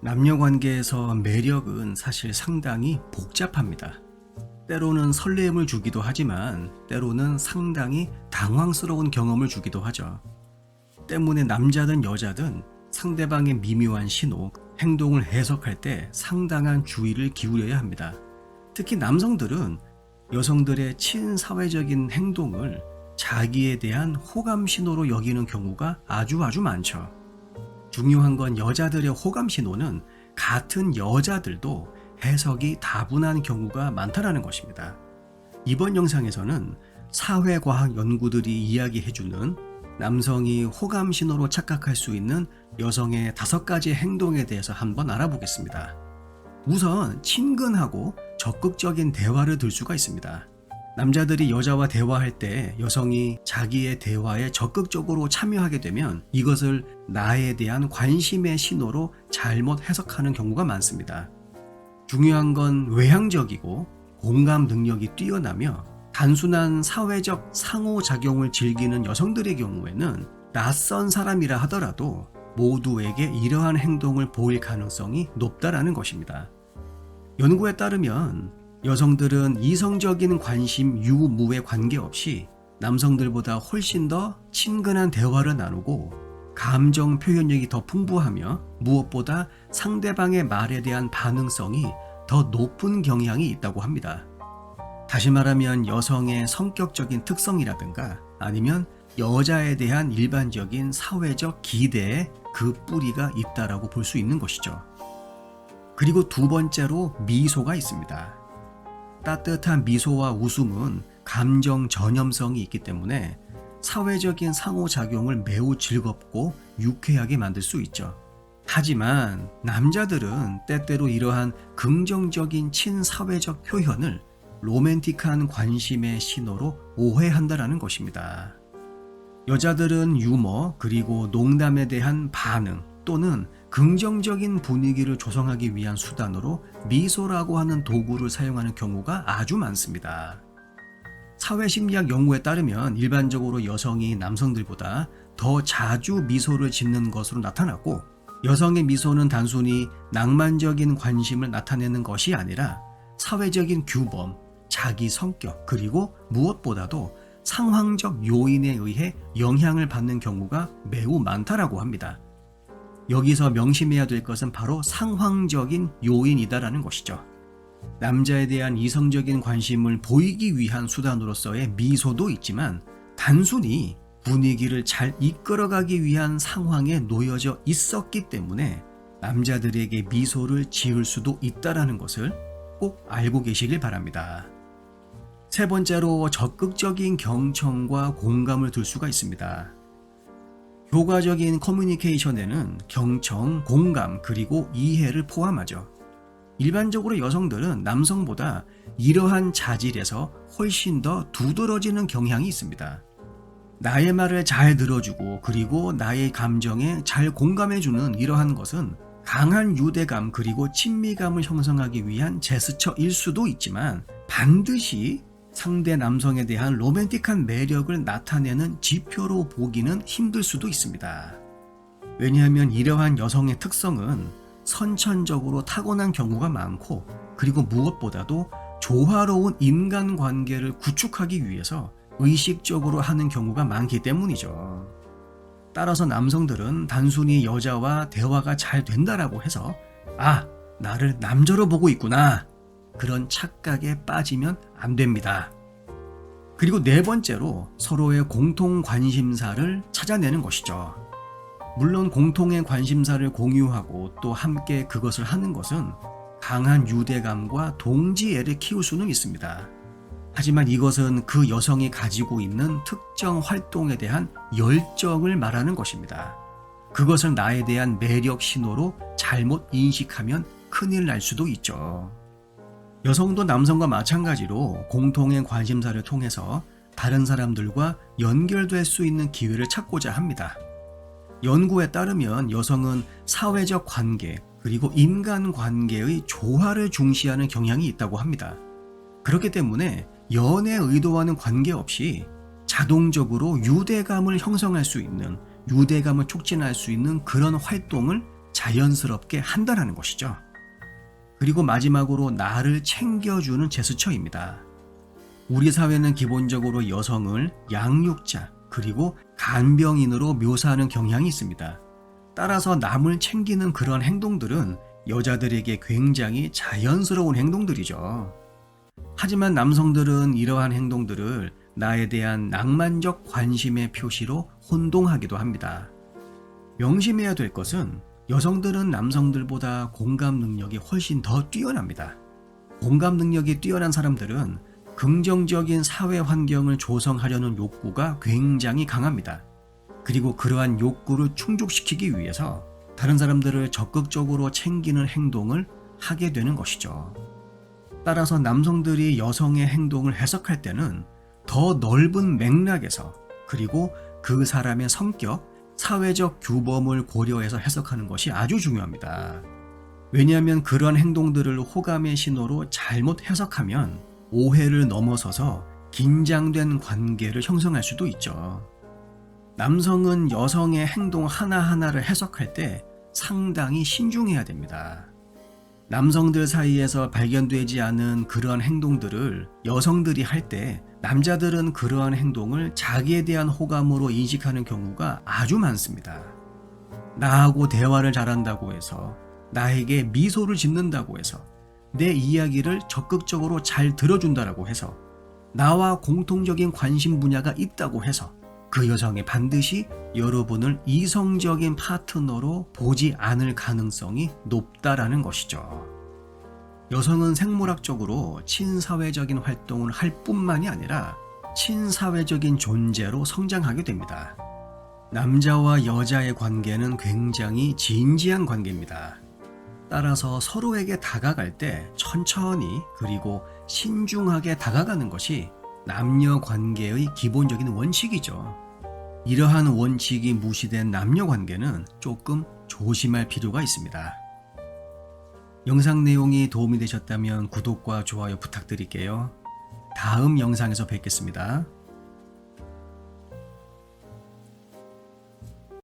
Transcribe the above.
남녀 관계에서 매력은 사실 상당히 복잡합니다. 때로는 설렘을 주기도 하지만 때로는 상당히 당황스러운 경험을 주기도 하죠. 때문에 남자든 여자든 상대방의 미묘한 신호, 행동을 해석할 때 상당한 주의를 기울여야 합니다. 특히 남성들은 여성들의 친사회적인 행동을 자기에 대한 호감 신호로 여기는 경우가 아주 아주 많죠. 중요한 건 여자들의 호감 신호는 같은 여자들도 해석이 다분한 경우가 많다라는 것입니다. 이번 영상에서는 사회과학 연구들이 이야기해주는 남성이 호감 신호로 착각할 수 있는 여성의 다섯 가지 행동에 대해서 한번 알아보겠습니다. 우선 친근하고 적극적인 대화를 들 수가 있습니다. 남자들이 여자와 대화할 때 여성이 자기의 대화에 적극적으로 참여하게 되면 이것을 나에 대한 관심의 신호로 잘못 해석하는 경우가 많습니다. 중요한 건 외향적이고 공감 능력이 뛰어나며 단순한 사회적 상호작용을 즐기는 여성들의 경우에는 낯선 사람이라 하더라도 모두에게 이러한 행동을 보일 가능성이 높다라는 것입니다. 연구에 따르면 여성들은 이성적인 관심 유무에 관계없이 남성들보다 훨씬 더 친근한 대화를 나누고 감정 표현력이 더 풍부하며 무엇보다 상대방의 말에 대한 반응성이 더 높은 경향이 있다고 합니다. 다시 말하면 여성의 성격적인 특성이라든가 아니면 여자에 대한 일반적인 사회적 기대에 그 뿌리가 있다라고 볼 수 있는 것이죠. 그리고 두 번째로 미소가 있습니다. 따뜻한 미소와 웃음은 감정 전염성이 있기 때문에 사회적인 상호작용을 매우 즐겁고 유쾌하게 만들 수 있죠. 하지만 남자들은 때때로 이러한 긍정적인 친사회적 표현을 로맨틱한 관심의 신호로 오해한다라는 것입니다. 여자들은 유머 그리고 농담에 대한 반응 또는 긍정적인 분위기를 조성하기 위한 수단으로 미소라고 하는 도구를 사용하는 경우가 아주 많습니다. 사회심리학 연구에 따르면 일반적으로 여성이 남성들보다 더 자주 미소를 짓는 것으로 나타났고 여성의 미소는 단순히 낭만적인 관심을 나타내는 것이 아니라 사회적인 규범, 자기 성격, 그리고 무엇보다도 상황적 요인에 의해 영향을 받는 경우가 매우 많다라고 합니다. 여기서 명심해야 될 것은 바로 상황적인 요인이다라는 것이죠. 남자에 대한 이성적인 관심을 보이기 위한 수단으로서의 미소도 있지만 단순히 분위기를 잘 이끌어가기 위한 상황에 놓여져 있었기 때문에 남자들에게 미소를 지을 수도 있다라는 것을 꼭 알고 계시길 바랍니다. 세 번째로 적극적인 경청과 공감을 들 수가 있습니다. 효과적인 커뮤니케이션에는 경청, 공감, 그리고 이해를 포함하죠. 일반적으로 여성들은 남성보다 이러한 자질에서 훨씬 더 두드러지는 경향이 있습니다. 나의 말을 잘 들어주고 그리고 나의 감정에 잘 공감해주는 이러한 것은 강한 유대감 그리고 친미감을 형성하기 위한 제스처일 수도 있지만 반드시 상대 남성에 대한 로맨틱한 매력을 나타내는 지표로 보기는 힘들 수도 있습니다. 왜냐하면 이러한 여성의 특성은 선천적으로 타고난 경우가 많고 그리고 무엇보다도 조화로운 인간 관계를 구축하기 위해서 의식적으로 하는 경우가 많기 때문이죠. 따라서 남성들은 단순히 여자와 대화가 잘 된다라고 해서 아, 나를 남자로 보고 있구나. 그런 착각에 빠지면 안 됩니다. 그리고 네 번째로 서로의 공통 관심사를 찾아내는 것이죠. 물론 공통의 관심사를 공유하고 또 함께 그것을 하는 것은 강한 유대감과 동지애를 키울 수는 있습니다. 하지만 이것은 그 여성이 가지고 있는 특정 활동에 대한 열정을 말하는 것입니다. 그것을 나에 대한 매력 신호로 잘못 인식하면 큰일 날 수도 있죠. 여성도 남성과 마찬가지로 공통의 관심사를 통해서 다른 사람들과 연결될 수 있는 기회를 찾고자 합니다. 연구에 따르면 여성은 사회적 관계 그리고 인간 관계의 조화를 중시하는 경향이 있다고 합니다. 그렇기 때문에 연애 의도와는 관계없이 자동적으로 유대감을 형성할 수 있는 유대감을 촉진할 수 있는 그런 활동을 자연스럽게 한다는 것이죠. 그리고 마지막으로 나를 챙겨주는 제스처입니다. 우리 사회는 기본적으로 여성을 양육자 그리고 간병인으로 묘사하는 경향이 있습니다. 따라서 남을 챙기는 그런 행동들은 여자들에게 굉장히 자연스러운 행동들이죠. 하지만 남성들은 이러한 행동들을 나에 대한 낭만적 관심의 표시로 혼동하기도 합니다. 명심해야 될 것은 여성들은 남성들보다 공감 능력이 훨씬 더 뛰어납니다. 공감 능력이 뛰어난 사람들은 긍정적인 사회 환경을 조성하려는 욕구가 굉장히 강합니다. 그리고 그러한 욕구를 충족시키기 위해서 다른 사람들을 적극적으로 챙기는 행동을 하게 되는 것이죠. 따라서 남성들이 여성의 행동을 해석할 때는 더 넓은 맥락에서 그리고 그 사람의 성격, 사회적 규범을 고려해서 해석하는 것이 아주 중요합니다. 왜냐하면 그런 행동들을 호감의 신호로 잘못 해석하면 오해를 넘어서서 긴장된 관계를 형성할 수도 있죠. 남성은 여성의 행동 하나하나를 해석할 때 상당히 신중해야 됩니다. 남성들 사이에서 발견되지 않은 그러한 행동들을 여성들이 할 때 남자들은 그러한 행동을 자기에 대한 호감으로 인식하는 경우가 아주 많습니다. 나하고 대화를 잘한다고 해서 나에게 미소를 짓는다고 해서 내 이야기를 적극적으로 잘 들어준다라고 해서 나와 공통적인 관심 분야가 있다고 해서 그 여성이 반드시 여러분을 이성적인 파트너로 보지 않을 가능성이 높다라는 것이죠. 여성은 생물학적으로 친사회적인 활동을 할 뿐만이 아니라 친사회적인 존재로 성장하게 됩니다. 남자와 여자의 관계는 굉장히 진지한 관계입니다. 따라서 서로에게 다가갈 때 천천히 그리고 신중하게 다가가는 것이 남녀 관계의 기본적인 원칙이죠. 이러한 원칙이 무시된 남녀 관계는 조금 조심할 필요가 있습니다. 영상 내용이 도움이 되셨다면 구독과 좋아요 부탁드릴게요. 다음 영상에서 뵙겠습니다.